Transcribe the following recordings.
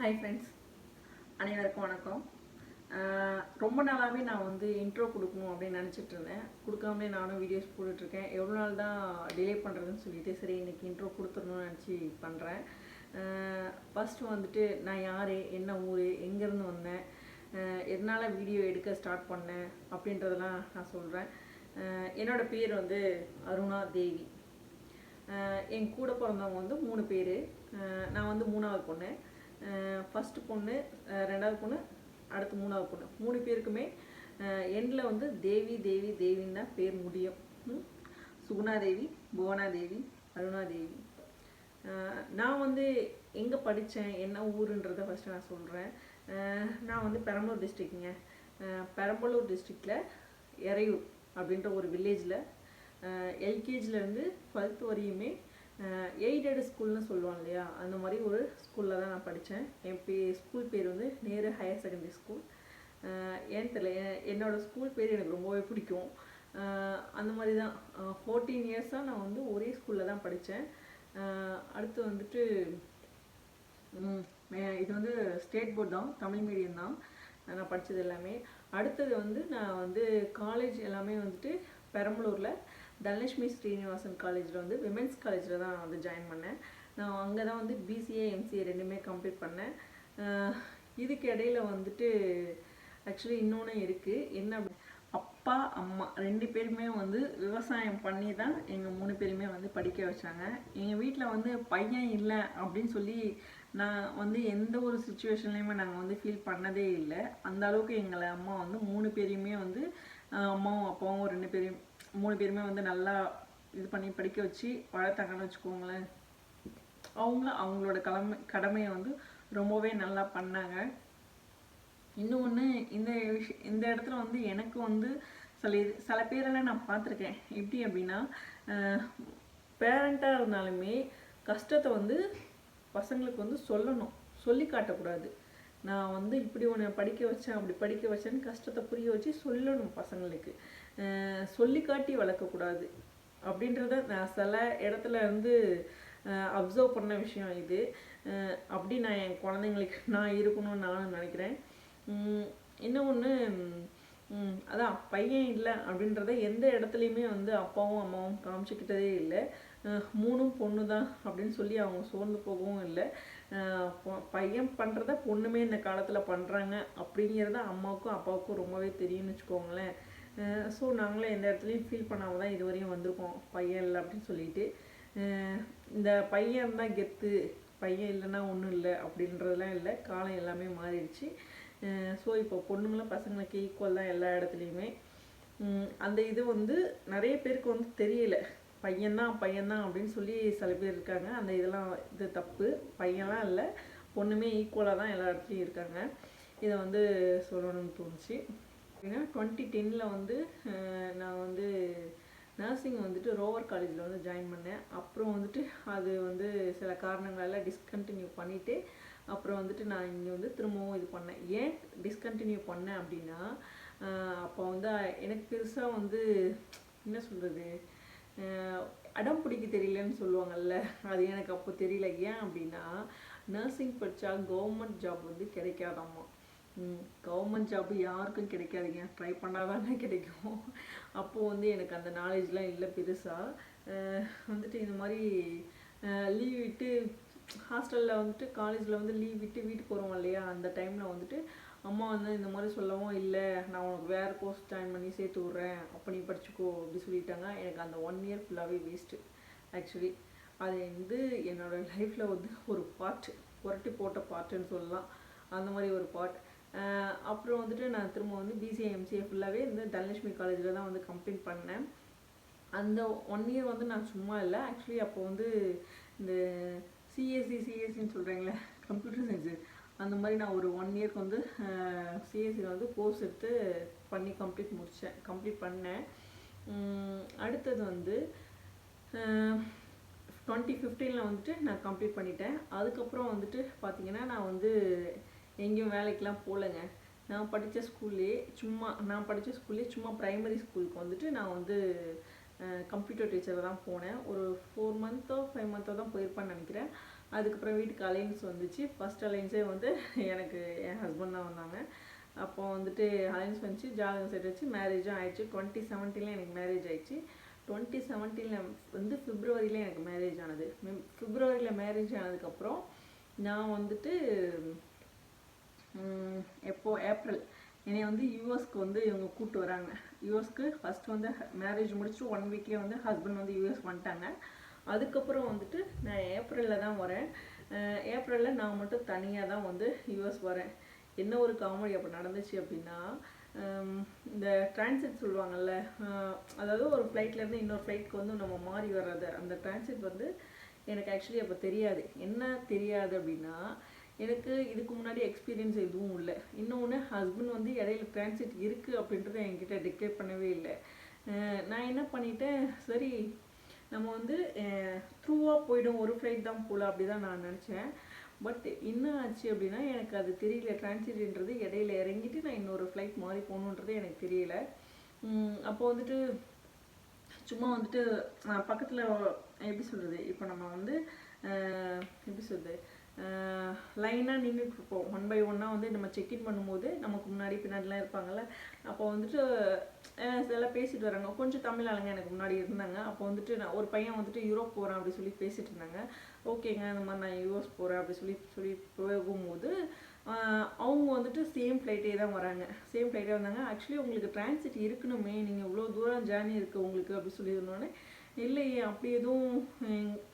Hi friends அனைவருக்கும் வணக்கம். ரொம்ப நாளாகவே நான் வந்து இன்ட்ரோ கொடுக்கணும் அப்படின்னு நினச்சிட்டு இருந்தேன். கொடுக்காமலே நானும் வீடியோஸ் போட்டுட்ருக்கேன் எவ்வளோ நாள் தான் டிலே பண்ணுறதுன்னு சொல்லிட்டு சரி இன்றைக்கி இன்ட்ரோ கொடுத்துடணும்னு நினச்சி பண்ணுறேன் ஃபஸ்ட்டு வந்துட்டு நான் யார் என்ன ஊர் எங்கேருந்து வந்தேன் எதனால் வீடியோ எடுக்க ஸ்டார்ட் பண்ணேன் அப்படின்றதெல்லாம் நான் சொல்கிறேன் என்னோட பேர் வந்து அருணா தேவி. என் கூட பிறந்தவங்க வந்து மூணு பேர். நான் வந்து மூணாவது பொண்ணு. ஃபஸ்ட்டு பொண்ணு ரெண்டாவது பொண்ணு அடுத்து மூணாவது பொண்ணு. மூணு பேருக்குமே எண்டில் வந்து தேவி தேவி தேவின்னு தான் பேர் முடியும். சுகுணாதேவி சுகுணா தேவி புவனா தேவி அருணா தேவி நான் வந்து எங்கே படித்தேன் என்ன ஊருன்றதை ஃபஸ்ட்டு நான் சொல்கிறேன் நான் வந்து பெரம்பலூர் டிஸ்ட்ரிக்ட்ங்க பெரம்பலூர் டிஸ்ட்ரிக்டில் எறையூர் அப்படின்ற ஒரு வில்லேஜில் எல்கேஜிலேருந்து டுவெல்த் வரையுமே எய்டட் ஸ்கூல்னு சொல்லுவாங்க இல்லையா? அந்த மாதிரி ஒரு ஸ்கூலில் தான் நான் படித்தேன். என் பே ஸ்கூல் பேர் வந்து நேரு ஹையர் செகண்டரி ஸ்கூல் ஏன்னு தெரியல. என்னோடய ஸ்கூல் பேர் எனக்கு ரொம்பவே பிடிக்கும். அந்த மாதிரி தான். ஃபோர்டீன் இயர்ஸாக நான் வந்து ஒரே ஸ்கூலில் தான் படித்தேன். அடுத்து வந்துட்டு இது வந்து ஸ்டேட் போர்ட் தான். தமிழ் மீடியம் தான். நான் படித்தது எல்லாமே. அடுத்தது வந்து நான் வந்து காலேஜ் எல்லாமே வந்துட்டு பெரம்பலூரில் தனலட்சுமி ஸ்ரீனிவாசன் காலேஜில் வந்து விமென்ஸ் காலேஜில் தான் வந்து ஜாயின் பண்ணேன். நான் அங்கே தான் வந்து பிசிஏ எம்சிஏ ரெண்டுமே கம்ப்ளீட் பண்ணேன். இதுக்கு இடையில வந்துட்டு ஆக்சுவலி இன்னொன்று இருக்குது என்ன அப்படி- அப்பா அம்மா ரெண்டு பேருமே வந்து விவசாயம் பண்ணி தான் எங்கள் மூணு பேருமே வந்து படிக்க வச்சாங்க. எங்கள் வீட்டில் வந்து பையன் இல்லை அப்படின்னு சொல்லி நான் வந்து எந்த ஒரு சுச்சுவேஷன்லையுமே நாங்கள் வந்து ஃபீல் பண்ணதே இல்லை. அந்த அளவுக்கு எங்களை அம்மா வந்து மூணு பேரையுமே வந்து அம்மாவும் அப்பாவும் ரெண்டு பேரையும் மூணு பேருமே வந்து நல்லா இது பண்ணி படிக்க வச்சு வளர்த்தாங்கன்னு வச்சுக்கோங்களேன். அவங்க அவங்களோட கடமை கடமையை வந்து ரொம்பவே நல்லா பண்ணாங்க. இன்னொன்று இந்த விஷயம் இந்த இடத்துல வந்து எனக்கு வந்து சில இது சில பேரெல்லாம் நான் பார்த்துருக்கேன். எப்படி அப்படின்னா பேரண்ட்டாக இருந்தாலுமே கஷ்டத்தை வந்து பசங்களுக்கு வந்து சொல்லணும். சொல்லி காட்டக்கூடாது. நான் வந்து இப்படி உன்னை படிக்க வச்சேன் அப்படி படிக்க வச்சேன்னு கஷ்டத்தை புரிய வச்சு சொல்லணும் பசங்களுக்கு. சொல்லி காட்டி வளர்க்கக்கூடாது. அப்படின்றத நான் சில இடத்துல வந்து அப்சர்வ் பண்ண விஷயம் இது. அப்படி நான் என் குழந்தைங்களுக்கு நான் இருக்கணும்னு நானும் நினைக்கிறேன். இன்னும் இன்னொன்று அதான் பையன் இல்லை அப்படின்றத எந்த இடத்துலையுமே வந்து அப்பாவும் அம்மாவும் காமிச்சிக்கிட்டதே இல்லை. மூணும் பொண்ணு தான் அப்படின்னு சொல்லி அவங்க சோர்ந்து போகவும் இல்லை. பையன் பண்ணுறத பொண்ணுமே இந்த காலத்தில் பண்ணுறாங்க அப்படிங்கிறத அம்மாவுக்கும் அப்பாவுக்கும் ரொம்பவே தெரியும்னு வச்சுக்கோங்களேன். ஸோ நாங்களும் எந்த இடத்துலையும் ஃபீல் பண்ணாமல் தான் இதுவரையும் வந்திருக்கோம் பையன் இல்லை அப்படின்னு சொல்லிட்டு. இந்த பையன் தான் கெத்து பையன் இல்லைன்னா ஒன்றும் இல்லை அப்படின்றதெல்லாம் இல்லை காலம் எல்லாமே மாறிடுச்சு. ஸோ இப்போ பொண்ணுங்களும் பசங்களுக்கு ஈக்குவல் தான் எல்லா இடத்துலையுமே. அந்த இது வந்து நிறைய பேருக்கு வந்து தெரியல. பையன்தான் பையன்தான் அப்படின்னு சொல்லி சில பேர் இருக்காங்க. அந்த இதெல்லாம் இது தப்பு. பையன்லாம் இல்லை. பொண்ணுமே ஈக்குவலாக தான் எல்லா இடத்துலையும் இருக்காங்க. இதை வந்து சொல்லணும்னு தோணுச்சு. ஏன்னா டுவெண்ட்டி டென்னில் வந்து நான் வந்து நர்சிங் வந்துட்டு ரோவர் காலேஜில் வந்து ஜாயின் பண்ணேன். அப்புறம் வந்துட்டு அது வந்து சில காரணங்களால் டிஸ்கண்டினியூ பண்ணிவிட்டு அப்புறம் வந்துட்டு நான் இங்கே வந்து திரும்பவும் இது பண்ணேன். ஏன் டிஸ்கண்டினியூ பண்ணேன் அப்படின்னா அப்போ வந்து எனக்கு பெருசாக வந்து என்ன சொல்கிறது அடம் பிடிக்க தெரியலன்னு சொல்லுவாங்கல்ல அது எனக்கு அப்போ தெரியல. ஏன் அப்படின்னா நர்சிங் படித்தா கவர்மெண்ட் ஜாப் வந்து கிடைக்காதாம்மா கவர்மெண்ட் ஜாப் யாருக்கும் கிடைக்காதுங்க. ட்ரை பண்ணாதானே கிடைக்கும். அப்போது வந்து எனக்கு அந்த நாலேஜ்லாம் இல்லை பெருசாக வந்துட்டு இந்த மாதிரி லீவ் விட்டு ஹாஸ்டலில் வந்துட்டு காலேஜில் வந்து லீவ் விட்டு வீட்டுக்கு வருவோம் இல்லையா? அந்த டைமில் வந்துட்டு அம்மா வந்து இந்த மாதிரி சொல்லவும் இல்லை. நான் உனக்கு வேறு கோர்ஸ் ஜாயின் பண்ணி சேர்த்து விட்றேன். அப்போ நீ படிச்சுக்கோ அப்படி சொல்லிட்டாங்க. எனக்கு அந்த ஒன் இயர் ஃபுல்லாகவே வேஸ்ட்டு ஆக்சுவலி அது வந்து என்னோட லைஃப்பில் வந்து ஒரு பார்ட் புரட்டி போட்ட பார்ட்டுன்னு சொல்லலாம். அந்த மாதிரி ஒரு பார்ட் அப்புறம் வந்துட்டு நான் திரும்ப வந்து பிசிஏ எம்சிஏ ஃபுல்லாகவே இந்த தனலட்சுமி காலேஜில் தான் வந்து கம்ப்ளீட் பண்ணேன். அந்த ஒன் இயர் வந்து நான் சும்மா இல்லை. ஆக்சுவலி அப்போ வந்து இந்த சிஎஸ்சி சிஎஸ்சின்னு சொல்கிறாங்களே கம்ப்யூட்டர் சயின்ஸு அந்த மாதிரி நான் ஒரு ஒன் இயர்க்கு வந்து சிஎஸ்சியில் வந்து கோர்ஸ் எடுத்து பண்ணி கம்ப்ளீட் முடித்தேன் கம்ப்ளீட் பண்ணேன். அடுத்தது வந்து டுவெண்ட்டி ஃபிஃப்டீனில் வந்துட்டு நான் கம்ப்ளீட் பண்ணிட்டேன். அதுக்கப்புறம் வந்துட்டு பார்த்தீங்கன்னா நான் வந்து எங்கேயும் வேலைக்கெலாம் போகலைங்க. நான் படித்த ஸ்கூல்லே சும்மா நான் படித்த ஸ்கூல்லே சும்மா ப்ரைமரி ஸ்கூலுக்கு வந்துட்டு நான் வந்து கம்ப்யூட்டர் டீச்சர் தான் போனேன். ஒரு ஃபோர் மந்த்தோ ஃபைவ் மந்த்தோ தான் போயிருப்பேன்னு நினைக்கிறேன். அதுக்கப்புறம் வீட்டுக்கு அலைன்ஸ் வந்துச்சு. ஃபஸ்ட் அலைன்ஸே வந்து எனக்கு என் ஹஸ்பண்ட் தான் வந்தாங்க. அப்போ வந்துட்டு அலைன்ஸ் வந்துச்சு. ஜாதகம் செட் வச்சு மேரேஜும் ஆயிடுச்சு. டுவெண்ட்டி செவன்டீனில் எனக்கு மேரேஜ் ஆயிடுச்சு. டுவெண்ட்டி செவன்டீனில் வந்து ஃபிப்ரவரியில் எனக்கு மேரேஜ் ஆனது. ஃபிப்ரவரியில் மேரேஜ் ஆனதுக்கப்புறம் நான் வந்துட்டு எப்போ ஏப்ரல் என்னை வந்து யூஎஸ்க்கு வந்து இவங்க கூப்பிட்டு வராங்க. யூஎஸ்க்கு ஃபஸ்ட் வந்து மேரேஜ் முடிச்சு ஒன் வீக்லேயே வந்து ஹஸ்பண்ட் வந்து யூஎஸ் வந்துட்டாங்க. அதுக்கப்புறம் வந்துட்டு நான் ஏப்ரலில் தான் வரேன். ஏப்ரலில் நான் மட்டும் தனியாக தான் வந்து யூஎஸ் வரேன். என்ன ஒரு காமெடி அப்போ நடந்துச்சு அப்படின்னா இந்த டிரான்சிட் சொல்லுவாங்கல்ல அதாவது ஒரு ஃப்ளைட்லேருந்து இன்னொரு ஃப்ளைட்க்கு வந்து நம்ம மாறி வர்றது. அந்த டிரான்சிட் வந்து எனக்கு ஆக்சுவலி அப்போ தெரியாது. என்ன தெரியாது அப்படின்னா எனக்கு இதுக்கு முன்னாடி எக்ஸ்பீரியன்ஸ் எதுவும் இல்லை. இன்னொன்று ஹஸ்பண்ட் வந்து இடையில டிரான்சிட் இருக்குது அப்படின்றத என்கிட்ட டிக்ளேர் பண்ணவே இல்லை. நான் என்ன பண்ணிட்டேன் சரி நம்ம வந்து த்ரூவாக போயிடும் ஒரு ஃப்ளைட் தான் போகல அப்படி தான் நான் நினச்சேன். பட் என்ன ஆச்சு அப்படின்னா எனக்கு அது தெரியல. டிரான்சிட்ன்றது இடையில இறங்கிட்டு நான் இன்னொரு ஃப்ளைட் மாறி போகணுன்றது எனக்கு தெரியல. அப்போ வந்துட்டு சும்மா வந்துட்டு பக்கத்தில் எப்படி சொல்கிறது இப்போ நம்ம வந்து எப்படி சொல்கிறது லைனாக நின்றுட்டு இருப்போம். ஒன் பை ஒன்னாக வந்து நம்ம செக்இன் பண்ணும்போது நமக்கு முன்னாடி பின்னாடிலாம் இருப்பாங்கல்ல? அப்போ வந்துட்டு இதெல்லாம் எல்லாம் பேசிட்டு வராங்க. கொஞ்சம் தமிழ் ஆளுங்க எனக்கு முன்னாடி இருந்தாங்க. அப்போ வந்துட்டு நான் ஒரு பையன் வந்துட்டு யூரோப் போகிறேன் அப்படி சொல்லி பேசிட்டு இருந்தாங்க. ஓகேங்க இந்த மாதிரி நான் யூஎஸ் போகிறேன் அப்படி சொல்லி சொல்லி போகும்போது அவங்க வந்துட்டு சேம் ஃப்ளைட்டே தான் வராங்க. சேம் ஃப்ளைட்டே வந்தாங்க. ஆக்சுவலி உங்களுக்கு டிரான்சிட் இருக்கணுமே. நீங்கள் இவ்வளோ தூரம் ஜேர்னி இருக்குது உங்களுக்கு அப்படி சொல்லி சொல்லியிருந்தோடனே இல்லையே அப்படி எதுவும்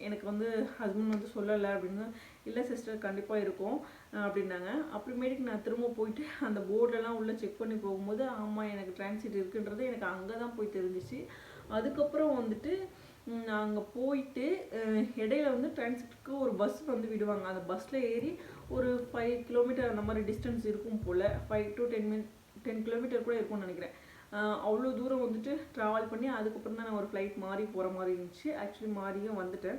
எனக்கு வந்து ஹஸ்பண்ட் வந்து சொல்லலை அப்படின்னு. இல்லை சிஸ்டர் கண்டிப்பாக இருக்கும் அப்படின்னாங்க. அப்புறமேட்டுக்கு நான் திரும்ப போயிட்டு அந்த போர்டெல்லாம் உள்ளே செக் பண்ணி போகும்போது ஆமாம் எனக்கு டிரான்சிட் இருக்குன்றது எனக்கு அங்கே தான் போய் தெரிஞ்சிச்சு. அதுக்கப்புறம் வந்துட்டு நான் அங்கே போயிட்டு இடையில வந்து டிரான்சிட்க்கு ஒரு பஸ் வந்து விடுவாங்க. அந்த பஸ்ஸில் ஏறி ஒரு ஃபைவ் கிலோமீட்டர் அந்த மாதிரி டிஸ்டன்ஸ் இருக்கும் போல் five to ten minute ten kilometre கூட இருக்கும்னு நினைக்கிறேன். அவ்வளோ தூரம் வந்துட்டு ட்ராவல் பண்ணி அதுக்கப்புறம் தான் நான் ஒரு ஃப்ளைட் மாறி போகிற மாதிரி இருந்துச்சு. ஆக்சுவலி மாறியும் வந்துட்டேன்.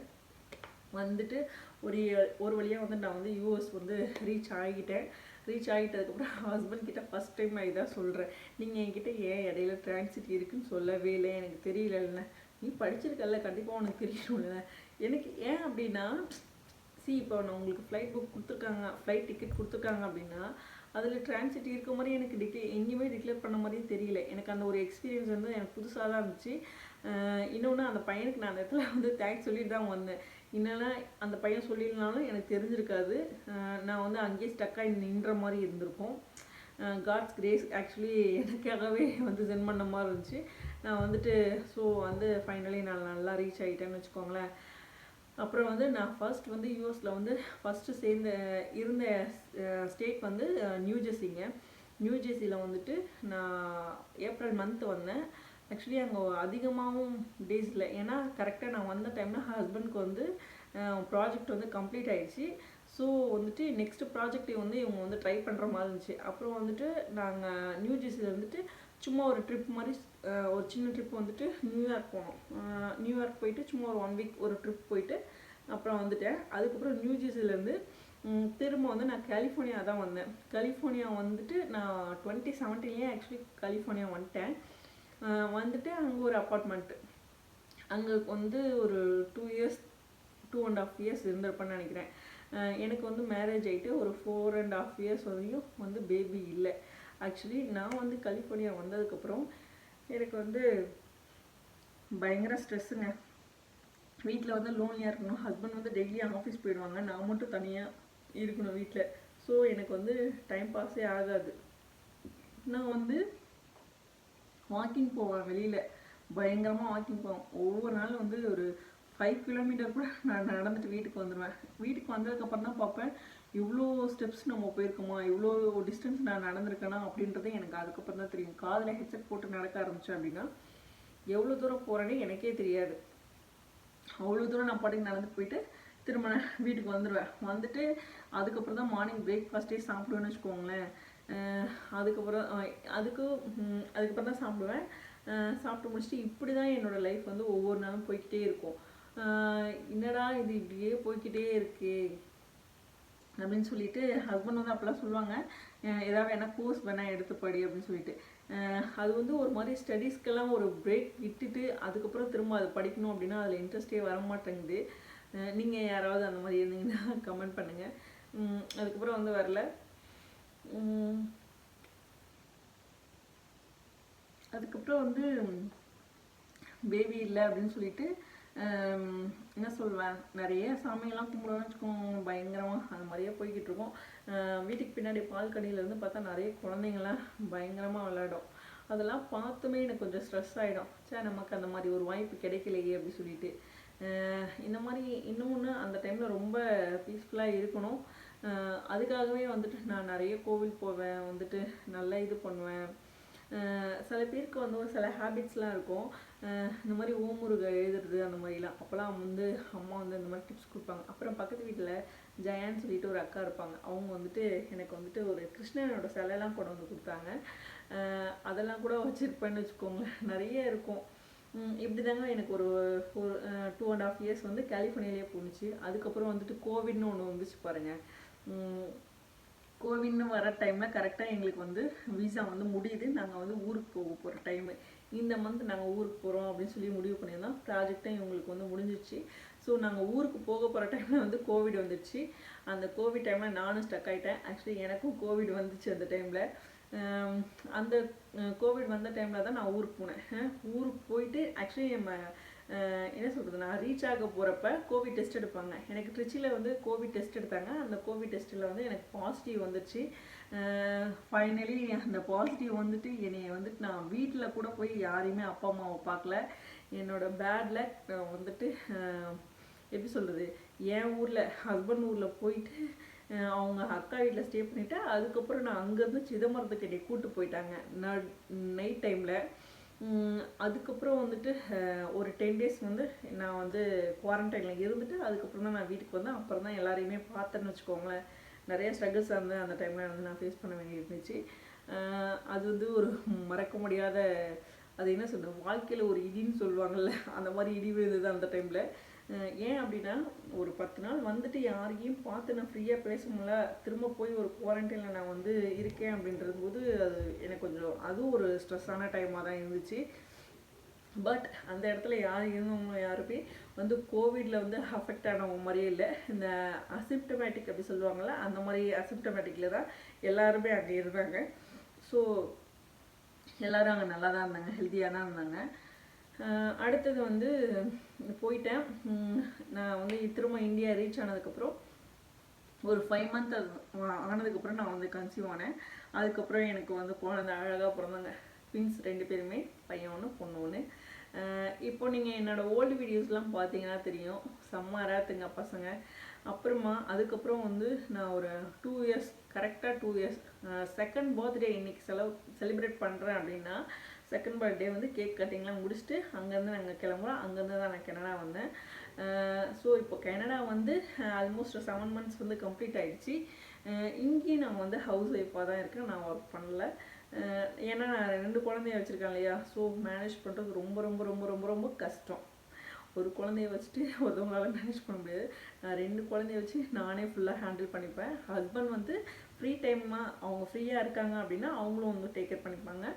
வந்துட்டு ஒரு ஒரு வழியாக வந்து நான் வந்து யூஎஸ் வந்து ரீச் ஆகிட்டேன். ரீச் ஆகிட்டதுக்கப்புறம் ஹஸ்பண்ட் கிட்ட ஃபர்ஸ்ட் டைம் நான் இதான் சொல்கிறேன் நீங்கள் என்கிட்ட ஏன் இடையில டிரான்சிட் இருக்குன்னு சொல்லவே இல்லை. எனக்கு தெரியலல்ல. நீ படிச்சிருக்கல்ல. கண்டிப்பாக உனக்கு தெரியணும்ல. எனக்கு ஏன் அப்படின்னா சி இப்போ நான் உங்களுக்கு ஃப்ளைட் புக் கொடுத்துருக்காங்க ஃப்ளைட் டிக்கெட் கொடுத்துருக்காங்க அப்படின்னா அதில் டிரான்சிட் இருக்க மாதிரி எனக்கு டிக்ளே எங்கேயுமே டிக்ளேர் பண்ண மாதிரியே தெரியல. எனக்கு அந்த ஒரு எக்ஸ்பீரியன்ஸ் வந்து எனக்கு புதுசாக தான் இருந்துச்சு. இன்னொன்று அந்த பையனுக்கு நான் அந்த இடத்துல வந்து தேங்க்ஸ் சொல்லிட்டு தான் வந்தேன். என்னென்னா அந்த பையன் சொல்லிடனாலும் எனக்கு தெரிஞ்சிருக்காது. நான் வந்து அங்கேயே ஸ்டக்காகி நின்ற மாதிரி இருந்திருக்கும். காட்ஸ் கிரேஸ் ஆக்சுவலி எனக்காகவே வந்து சென்ட் பண்ண மாதிரி இருந்துச்சு. நான் வந்துட்டு ஸோ வந்து ஃபைனலி நான் நல்லா ரீச் ஆகிட்டேன்னு வச்சுக்கோங்களேன். அப்புறம் வந்து நான் ஃபர்ஸ்ட் வந்து யூஎஸில் வந்து ஃபஸ்ட்டு சேர்ந்த இருந்த ஸ்டேட் வந்து நியூ ஜெர்சிங்க நியூ ஜெர்சியில் வந்துட்டு நான் ஏப்ரல் மந்த் வந்தேன். ஆக்சுவலி அங்கே அதிகமாகவும் டேஸ் இல்லை. ஏன்னா கரெக்டாக நான் வந்த டைமில் ஹஸ்பண்ட்க்கு வந்து ப்ராஜெக்ட் வந்து கம்ப்ளீட் ஆயிடுச்சு. ஸோ வந்துட்டு நெக்ஸ்ட் ப்ராஜெக்டை வந்து இவங்க வந்து ட்ரை பண்ணுற மாதிரி இருந்துச்சு. அப்புறம் வந்துட்டு நாங்கள் நியூ ஜெர்சியில் வந்துட்டு சும்மா ஒரு ட்ரிப் மாதிரி ஒரு சின்ன ட்ரிப் வந்துட்டு நியூயார்க் போனோம். நியூயார்க் போயிட்டு சும்மா ஒரு ஒன் வீக் ஒரு ட்ரிப் போயிட்டு அப்புறம் வந்துட்டேன். அதுக்கப்புறம் நியூ ஜெர்சிலேருந்து திரும்ப வந்து நான் கலிஃபோர்னியா தான் வந்தேன். கலிஃபோர்னியா வந்துட்டு நான் டுவெண்ட்டி செவன்டீன்லேயே ஆக்சுவலி கலிஃபோர்னியா வந்துட்டேன். வந்துட்டு அங்கே ஒரு அப்பார்ட்மெண்ட்டு அங்கே வந்து ஒரு two years two and half years இருந்திருப்பேன்னு நினைக்கிறேன். எனக்கு வந்து மேரேஜ் ஆகிட்டு ஒரு ஃபோர் அண்ட் ஆஃப் இயர்ஸ் வரையும் வந்து பேபி இல்லை. ஆக்சுவலி நான் வந்து கலிஃபோர்னியா வந்ததுக்கப்புறம் எனக்கு வந்து பயங்கர ஸ்ட்ரெஸ்ஸுங்க வீட்டில் வந்து லோன்லியாக இருக்கணும். ஹஸ்பண்ட் வந்து டெய்லி ஆஃபீஸ் போயிடுவாங்க. நான் மட்டும் தனியாக இருக்கணும் வீட்டில் ஸோ எனக்கு வந்து டைம் பாஸே ஆகாது. நான் வந்து வாக்கிங் போவேன் வெளியில். பயங்கரமாக வாக்கிங் போவேன். ஒவ்வொரு நாளும் வந்து ஒரு ஃபைவ் கிலோமீட்டர் கூட நான் நடந்துட்டு வீட்டுக்கு வந்துடுவேன் வீட்டுக்கு வந்ததுக்கப்புறம் தான் பார்ப்பேன். இவ்வளோ ஸ்டெப்ஸ் நம்ம போயிருக்கோமா? இவ்வளோ டிஸ்டன்ஸ் நான் நடந்திருக்கேனா? அப்படின்றதே எனக்கு அதுக்கப்புறம் தான் தெரியும். காதில் ஹெட்செட் போட்டு நடக்க ஆரம்பித்தேன் அப்படின்னா எவ்வளோ தூரம் போகிறேன்னு எனக்கே தெரியாது. அவ்வளோ தூரம் நான் பாட்டுக்கு நடந்து போயிட்டு திரும்ப நான் வீட்டுக்கு வந்துடுவேன் வந்துட்டு அதுக்கப்புறம் தான் மார்னிங் பிரேக்ஃபாஸ்ட்டே சாப்பிடுவேன்னு வச்சுக்கோங்களேன். அதுக்கப்புறம் அதுக்கு அதுக்கப்புறம் தான் சாப்பிடுவேன். சாப்பிட்டு முடிச்சுட்டு இப்படி தான் என்னோடய லைஃப் வந்து ஒவ்வொரு நாளும் போய்க்கிட்டே இருக்கும். என்னடா இது இப்படியே போய்கிட்டே இருக்கே? அப்படின்னு சொல்லிட்டு ஹஸ்பண்ட் வந்து அப்போல்லாம் சொல்லுவாங்க ஏதாவது வேணால் கோர்ஸ் வேணால் எடுத்து படி அப்படின்னு சொல்லிட்டு. அது வந்து ஒரு மாதிரி ஸ்டடீஸ்க்கெல்லாம் ஒரு பிரேக் விட்டுட்டு அதுக்கப்புறம் திரும்ப அதை படிக்கணும் அப்படின்னா அதில் இன்ட்ரெஸ்டே வர மாட்டேங்குது நீங்கள் யாராவது அந்த மாதிரி இருந்தீங்கன்னா கமெண்ட் பண்ணுங்கள் அதுக்கப்புறம் வந்து வரல. அதுக்கப்புறம் வந்து பேபி இல்லை அப்படின்னு சொல்லிட்டு நிறைய சாமியெல்லாம் கும்பிடுவோம்னு வச்சுக்கோங்க பயங்கரமாக அந்த மாதிரியே போய்கிட்டு இருக்கோம். வீட்டுக்கு பின்னாடி பால் கடையிலேருந்து பார்த்தா நிறைய குழந்தைங்களாம் பயங்கரமாக விளையாடும். அதெல்லாம் பார்த்துமே எனக்கு கொஞ்சம் ஸ்ட்ரெஸ் ஆகிடும் சே நமக்கு அந்த மாதிரி ஒரு வாய்ப்பு கிடைக்கலையே அப்படி சொல்லிட்டு. இந்த மாதிரி இன்னொன்று அந்த டைமில் ரொம்ப பீஸ்ஃபுல்லாக இருக்கணும். அதுக்காகவே வந்துட்டு நான் நிறைய கோவில் போவேன். வந்துட்டு நல்லா இது பண்ணுவேன். சில பேருக்கு வந்து ஒரு சில ஹேபிட்ஸ்லாம் இருக்கும். இந்த மாதிரி ஓமுருகை எழுதுறது அந்த மாதிரிலாம். அப்போல்லாம் வந்து அம்மா வந்து இந்த மாதிரி டிப்ஸ் கொடுப்பாங்க. அப்புறம் பக்கத்து வீட்டில் ஜெயான்னு சொல்லிட்டு ஒரு அக்கா இருப்பாங்க. அவங்க வந்துட்டு எனக்கு வந்துட்டு ஒரு கிருஷ்ணனோட சிலைலாம் கொண்டு வந்து கொடுத்தாங்க. அதெல்லாம் கூட வச்சுருப்பேன்னு வச்சுக்கோங்களேன். நிறைய இருக்கும். இப்படி தாங்க எனக்கு ஒரு ஒரு டூ அண்ட் ஹாஃப் இயர்ஸ் வந்து கலிஃபோர்னியாலேயே போணுச்சு. அதுக்கப்புறம் வந்துட்டு கோவிட்னு ஒன்று வந்துச்சு பாருங்கள் கோவிட்னு வர டைமில் கரெக்டாக எங்களுக்கு வந்து விசா வந்து முடியுது. நாங்கள் வந்து ஊருக்கு போக போகிற டைமு இந்த மந்த் நாங்கள் ஊருக்கு போகிறோம் அப்படின்னு சொல்லி முடிவு பண்ணியிருந்தோம். ப்ராஜெக்டும் எங்களுக்கு வந்து முடிஞ்சிச்சு ஸோ நாங்கள் ஊருக்கு போக போகிற டைமில் வந்து கோவிட் வந்துடுச்சு அந்த கோவிட் டைமில் நானும் ஸ்டக் ஆகிட்டேன் ஆக்சுவலி எனக்கும் கோவிட் வந்துச்சு அந்த டைமில் அந்த கோவிட் வந்த டைமில் தான் நான் ஊருக்கு போனேன். ஊருக்கு போயிட்டு ஆக்சுவலி நம்ம என்ன சொல்கிறது நான் ரீச் ஆக போகிறப்ப கோவிட் டெஸ்ட் எடுப்பாங்க. எனக்கு ட்ரிச்சியில் வந்து கோவிட் டெஸ்ட் எடுத்தாங்க. அந்த கோவிட் டெஸ்ட்டில் வந்து எனக்கு பாசிட்டிவ் வந்துச்சு ஃபைனலி அந்த பாசிட்டிவ் வந்துட்டு என்னை வந்துட்டு நான் வீட்டில் கூட போய் யாரையுமே அப்பா அம்மாவை பார்க்கல. என்னோட பேட் லக் வந்துட்டு எப்படி சொல்கிறது என் ஊரில் ஹஸ்பண்ட் ஊரில் போயிட்டு அவங்க அக்கா வீட்டில் ஸ்டே பண்ணிவிட்டு அதுக்கப்புறம் நான் அங்கேருந்து சிதம்பரத்துக்கு என்னை கூட்டு போயிட்டாங்க. நான் நைட் டைமில் அதுக்கப்புறம் வந்துட்டு ஒரு டென் டேஸ் வந்து நான் வந்து குவாரண்டைனில் இருந்துட்டு அதுக்கப்புறம் தான் நான் வீட்டுக்கு வந்தேன். அப்புறம் தான் எல்லாரையுமே பார்த்தேன்னு வச்சுக்கோங்களேன். நிறைய ஸ்ட்ரகிள்ஸ் வந்து அந்த டைமில் வந்து நான் ஃபேஸ் பண்ண வேண்டி இருந்துச்சு. அது வந்து ஒரு மறக்க முடியாத அது என்ன சொல்கிறது வாழ்க்கையில் ஒரு இடின்னு சொல்லுவாங்கள்ல அந்த மாதிரி இடி விழுந்தது அந்த டைமில் ஏன் அப்படின்னா ஒரு பத்து நாள் வந்துட்டு யாரையும் பார்த்து நான் ஃப்ரீயாக பேச முடியல. திரும்ப போய் ஒரு குவாரண்டைனில் நான் வந்து இருக்கேன் அப்படின்றது போது அது எனக்கு கொஞ்சம் அதுவும் ஒரு ஸ்ட்ரெஸ்ஸான டைமாக தான் இருந்துச்சு. பட் அந்த இடத்துல யார் இருந்தவங்க யாருமே வந்து கோவிடில் வந்து அஃபெக்ட் ஆனவங்க மாதிரியே இல்லை. இந்த அசிம்டமேட்டிக் அப்படி சொல்லுவாங்கள்ல அந்த மாதிரி அசிம்டமேட்டிக்கில் தான் எல்லாருமே அங்கே இருந்தாங்க. ஸோ எல்லாரும் அங்கே நல்லா தான் இருந்தாங்க ஹெல்த்தியாக தான் இருந்தாங்க. அடுத்தது வந்து போயிட்டேன். நான் வந்து திரும்ப இந்தியா ரீச் ஆனதுக்கப்புறம் ஒரு ஃபைவ் மந்த் ஆனதுக்கப்புறம் நான் வந்து கன்சீவ் ஆனேன். அதுக்கப்புறம் எனக்கு வந்து குழந்தை அழகாக பிறந்தாங்க ட்வின்ஸ் ரெண்டு பேருமே பையன் ஒன்று பொண்ணு ஒன்று இப்போ நீங்கள் என்னோடய ஓல்டு வீடியோஸ்லாம் பார்த்தீங்கன்னா தெரியும். சம்மரத்துங்க பசங்க. அப்புறமா அதுக்கப்புறம் வந்து நான் ஒரு டூ இயர்ஸ் கரெக்டாக டூ இயர்ஸ் செகண்ட் பர்த்டே இன்னைக்கு செலவு செலிப்ரேட் பண்ணுறேன் அப்படின்னா செகண்ட் பர்த்டே வந்து கேக் கட்டிங்லாம் முடிச்சுட்டு அங்கேருந்து நாங்கள் கிளம்புறோம். அங்கேருந்து தான் நான் கனடா வந்தேன். ஸோ இப்போ கனடா வந்து ஆல்மோஸ்ட் செவன் மந்த்ஸ் வந்து கம்ப்ளீட் ஆகிடுச்சு இங்கேயும் நான் வந்து ஹவுஸ் ஒய்ஃபாக தான் இருக்கேன் நான் ஒர்க் பண்ணல. ஏன்னா நான் ரெண்டு குழந்தைய வச்சுருக்கேன் இல்லையா? ஸோ மேனேஜ் பண்ணுறது ரொம்ப ரொம்ப ரொம்ப ரொம்ப ரொம்ப கஷ்டம். ஒரு குழந்தைய வச்சுட்டு ஒருத்தவங்களால மேனேஜ் பண்ண முடியாது. நான் ரெண்டு குழந்தைய வச்சு நானே ஃபுல்லாக ஹேண்டில் பண்ணிப்பேன். ஹஸ்பண்ட் வந்து ஃப்ரீ டைமாக அவங்க ஃப்ரீயாக இருக்காங்க அப்படின்னா அவங்களும் வந்து டேக் கேர் பண்ணிப்பாங்க.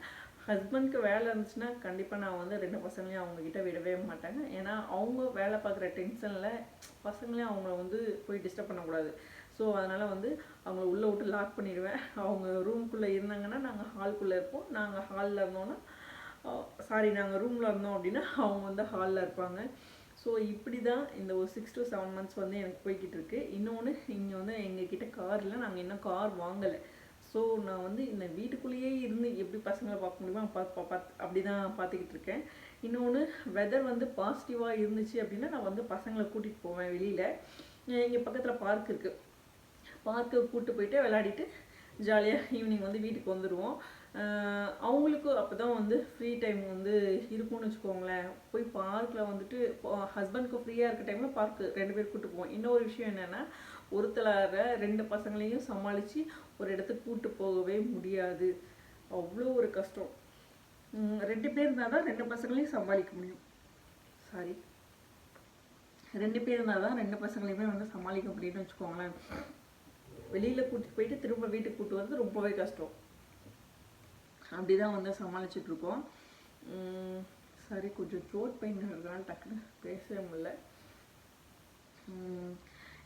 ஹஸ்பண்ட்க்கு வேலை இருந்துச்சுன்னா கண்டிப்பாக நான் வந்து ரெண்டு பசங்களையும் அவங்கக்கிட்ட விடவே மாட்டாங்க ஏன்னா அவங்க வேலை பார்க்குற டென்ஷனில் பசங்களையும் அவங்கள வந்து போய் டிஸ்டர்ப் பண்ணக்கூடாது. ஸோ அதனால் வந்து அவங்கள உள்ளே விட்டு லாக் பண்ணிடுவேன். அவங்க ரூம்குள்ளே இருந்தாங்கன்னா நாங்கள் ஹால்குள்ளே இருப்போம். நாங்கள் ஹாலில் இருந்தோன்னா சாரி நாங்கள் ரூமில் இருந்தோம் அப்படின்னா அவங்க வந்து ஹாலில் இருப்பாங்க. ஸோ இப்படி தான் இந்த ஒரு சிக்ஸ் டு செவன் மந்த்ஸ் வந்து எனக்கு போய்கிட்டு இருக்கு. இன்னொன்று இங்கே வந்து எங்ககிட்ட கார் இல்லை. நாங்கள் இன்னும் கார் வாங்கலை. ஸோ நான் வந்து இந்த வீட்டுக்குள்ளேயே இருந்து எப்படி பசங்களை பார்க்க முடியுமோ பார்த்து பார்த்து அப்படி தான் பார்த்துக்கிட்டு இருக்கேன். இன்னொன்று வெதர் வந்து பாசிட்டிவாக இருந்துச்சு அப்படின்னா நான் வந்து பசங்களை கூட்டிகிட்டு போவேன் வெளியில். இங்கே பக்கத்தில் பார்க் இருக்குது பார்க்கு கூப்பிட்டு போயிட்டு விளையாடிட்டு ஜாலியாக ஈவினிங் வந்து வீட்டுக்கு வந்துடுவோம் அவங்களுக்கும் அப்போ தான் வந்து ஃப்ரீ டைம் வந்து இருக்கும்னு வச்சுக்கோங்களேன். போய் பார்க்கில் வந்துட்டு ஹஸ்பண்ட்க்கு ஃப்ரீயாக இருக்க டைமில் பார்க்கு ரெண்டு பேர் கூப்பிட்டு போவோம். இன்னொரு விஷயம் என்னென்னா ஒருத்தலார ரெண்டு பசங்களையும் சமாளித்து ஒரு இடத்துக்கு கூப்பிட்டு போகவே முடியாது. அவ்வளோ ஒரு கஷ்டம். ரெண்டு பேர் இருந்தால் தான் ரெண்டு பசங்களையும் சமாளிக்க முடியும். சாரி ரெண்டு பேர் இருந்தால் தான் ரெண்டு பசங்களையுமே வந்து சமாளிக்க முடியும்னு வச்சுக்கோங்களேன். வெளியில் கூட்டிட்டு போயிட்டு திரும்ப வீட்டுக்கு கூட்டு வந்து ரொம்பவே கஷ்டம். அப்படி தான் வந்து சமாளிச்சிட்ருக்கோம் சாரி சரி கொஞ்சம் த்ரோட் பெயின் இருக்கிறதுனால டக்குன்னு பேசவே முடியல.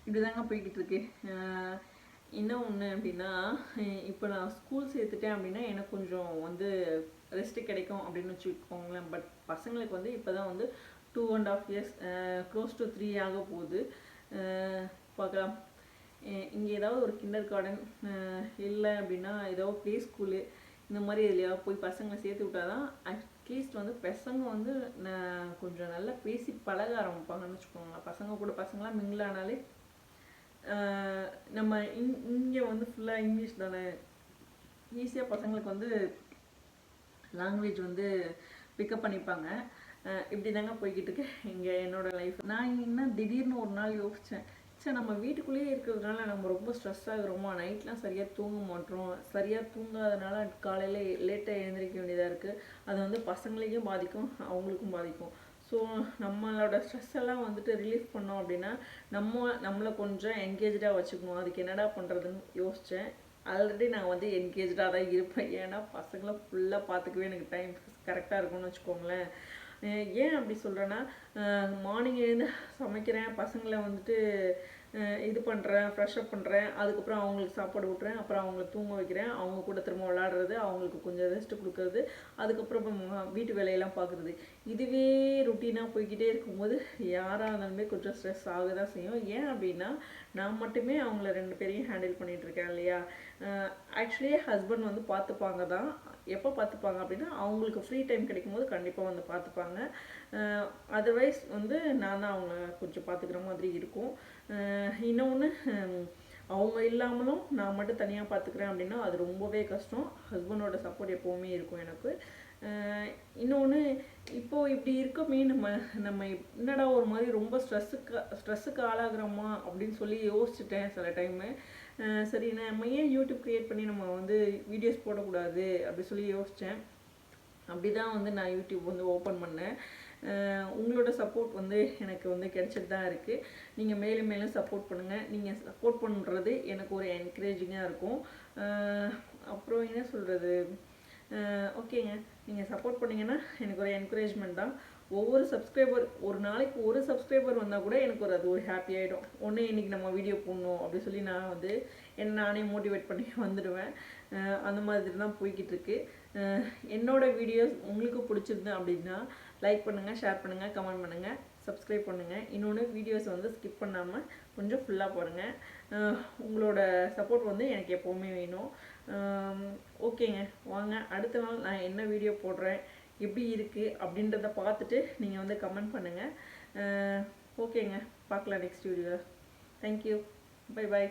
இப்படி தாங்க போய்கிட்டு இருக்கு. இன்னும் ஒன்று அப்படின்னா இப்போ நான் ஸ்கூல் சேர்த்துட்டேன் அப்படின்னா எனக்கு கொஞ்சம் வந்து ரெஸ்ட்டு கிடைக்கும் அப்படின்னு வச்சுக்கோங்களேன். பட் பசங்களுக்கு வந்து இப்போ தான் வந்து two and half years close to three ஆக போகுது. பார்க்கலாம். இங்கே ஏதாவது ஒரு கிண்டர் கார்டன் இல்லை அப்படின்னா ஏதோ ப்ளே ஸ்கூலு இந்த மாதிரி எதுலையாவது போய் பசங்களை சேர்த்து விட்டா தான் அட்லீஸ்ட் வந்து பசங்க வந்து கொஞ்சம் நல்லா பேசி பழக ஆரம்பிப்பாங்கன்னு வச்சுக்கோங்க பசங்க கூட பசங்களாம் mingle ஆனாலே நம்ம இங் இங்கே வந்து ஃபுல்லாக இங்கிலீஷ் தானே. ஈஸியாக பசங்களுக்கு வந்து லாங்குவேஜ் வந்து பிக்கப் பண்ணிப்பாங்க. இப்படி தாங்க போய்கிட்டு இருக்கு இங்கே என்னோட லைஃப் நான் என்ன திடீர்னு ஒரு நாள் யோசித்தேன் சரி நம்ம வீட்டுக்குள்ளேயே இருக்கிறதுனால நம்ம ரொம்ப ஸ்ட்ரெஸ் ஆகுறோமா? நைட்லாம் சரியாக தூங்க மாட்டோம். சரியாக தூங்காதனால காலையில் லேட்டாக எழுந்திரிக்க வேண்டியதாக இருக்குது அது வந்து பசங்களையும் பாதிக்கும் அவங்களுக்கும் பாதிக்கும். ஸோ நம்மளோட ஸ்ட்ரெஸ் எல்லாம் வந்துட்டு ரிலீஃப் பண்ணோம் அப்படின்னா நம்ம நம்மளை கொஞ்சம் என்கேஜாக வச்சுக்கணும். அதுக்கு என்னடா பண்ணுறதுன்னு யோசித்தேன் ஆல்ரெடி நான் வந்து என்கேஜாக தான் இருப்பேன். ஏன்னா பசங்களை ஃபுல்லாக பார்த்துக்கவே எனக்கு டைம் கரெக்டாக இருக்கும்னு வச்சுக்கோங்களேன். ஏன் அப்படி சொல்கிறேன்னா மார்னிங் எழுந்து சமைக்கிறேன். பசங்களை வந்துட்டு இது பண்ணுறேன் ஃப்ரெஷ்அப் பண்ணுறேன் அதுக்கப்புறம் அவங்களுக்கு சாப்பாடு ஊட்டுறேன். அப்புறம் அவங்கள தூங்க வைக்கிறேன். அவங்க கூட திரும்ப விளாடுறது அவங்களுக்கு கொஞ்சம் ரெஸ்ட் கொடுக்கறது. அதுக்கப்புறம் வீட்டு வேலையெல்லாம் பார்க்குறது இதுவே ருட்டீனாக போய்கிட்டே இருக்கும்போது யாராக இருந்தாலுமே கொஞ்சம் ஸ்ட்ரெஸ் ஆக தான் செய்யும். ஏன் அப்படின்னா நான் மட்டுமே அவங்கள ரெண்டு பேரையும் ஹேண்டில் பண்ணிகிட்ருக்கேன் இருக்கேன் இல்லையா? ஆக்சுவலி ஹஸ்பண்ட் வந்து பார்த்துப்பாங்க தான். எப்போ பார்த்துப்பாங்க அப்படின்னா அவங்களுக்கு ஃப்ரீ டைம் கிடைக்கும்போது கண்டிப்பாக வந்து பார்த்துப்பாங்க அதர்வைஸ் வந்து நான் தான் அவங்கள கொஞ்சம் பார்த்துக்கிற மாதிரி இருக்கும். இன்னொன்று அவங்க இல்லாமலும் நான் மட்டும் தனியாக பார்த்துக்கிறேன் அப்படின்னா அது ரொம்பவே கஷ்டம். ஹஸ்பண்டோட சப்போர்ட் எப்போவுமே இருக்கும் எனக்கு. இன்னொன்று இப்போது இப்படி இருக்கமே நம்ம நம்ம என்னடா ஒரு மாதிரி ரொம்ப ஸ்ட்ரெஸ்ஸுக்கு ஸ்ட்ரெஸ்ஸுக்கு ஆளாகிறோமா அப்படின்னு சொல்லி யோசிச்சுட்டேன் சில டைமு சரி நம்ம ஏன் யூடியூப் க்ரியேட் பண்ணி நம்ம வந்து வீடியோஸ் போடக்கூடாது அப்படி சொல்லி யோசித்தேன் அப்படி தான் வந்து நான் யூடியூப் வந்து ஓப்பன் பண்ணேன். உங்களோட சப்போர்ட் வந்து எனக்கு வந்து கிடைச்சிட்டு தான் இருக்குது நீங்கள் மேலும் மேலும் சப்போர்ட் பண்ணுங்கள் நீங்கள் சப்போர்ட் பண்ணுறது எனக்கு ஒரு என்கரேஜிங்காக இருக்கும். அப்புறம் என்ன சொல்கிறது ஓகேங்க நீங்கள் சப்போர்ட் பண்ணீங்கன்னா எனக்கு ஒரு என்கரேஜ்மெண்ட் தான். ஒவ்வொரு சப்ஸ்கிரைபர் ஒரு நாளைக்கு ஒரு சப்ஸ்கிரைபர் வந்தால் கூட எனக்கு ஒரு அது ஒரு ஹாப்பி ஆகிடும் ஒன்று இன்றைக்கி நம்ம வீடியோ போடணும் அப்படி சொல்லி நான் வந்து என்ன நானே மோட்டிவேட் பண்ணி வந்துடுவேன். அந்த மாதிரி தான் போய்கிட்டு இருக்கு. என்னோடய வீடியோஸ் உங்களுக்கு பிடிச்சிருந்து அப்படின்னா லைக் பண்ணுங்கள் ஷேர் பண்ணுங்கள் கமெண்ட் பண்ணுங்கள் சப்ஸ்கிரைப் பண்ணுங்கள் இன்னொன்று வீடியோஸ் வந்து ஸ்கிப் பண்ணாமல் கொஞ்சம் ஃபுல்லாக பாருங்கள் உங்களோட சப்போர்ட் வந்து எனக்கு எப்போவுமே வேணும். ஓகேங்க. வாங்க அடுத்த நாள் நான் என்ன வீடியோ போடுறேன் எப்படி இருக்குது அப்படின்றத பார்த்துட்டு நீங்கள் வந்து கமெண்ட் பண்ணுங்கள் ஓகேங்க. பார்க்கலாம் நெக்ஸ்ட் வீடியோவில் தேங்க்யூ பை பாய்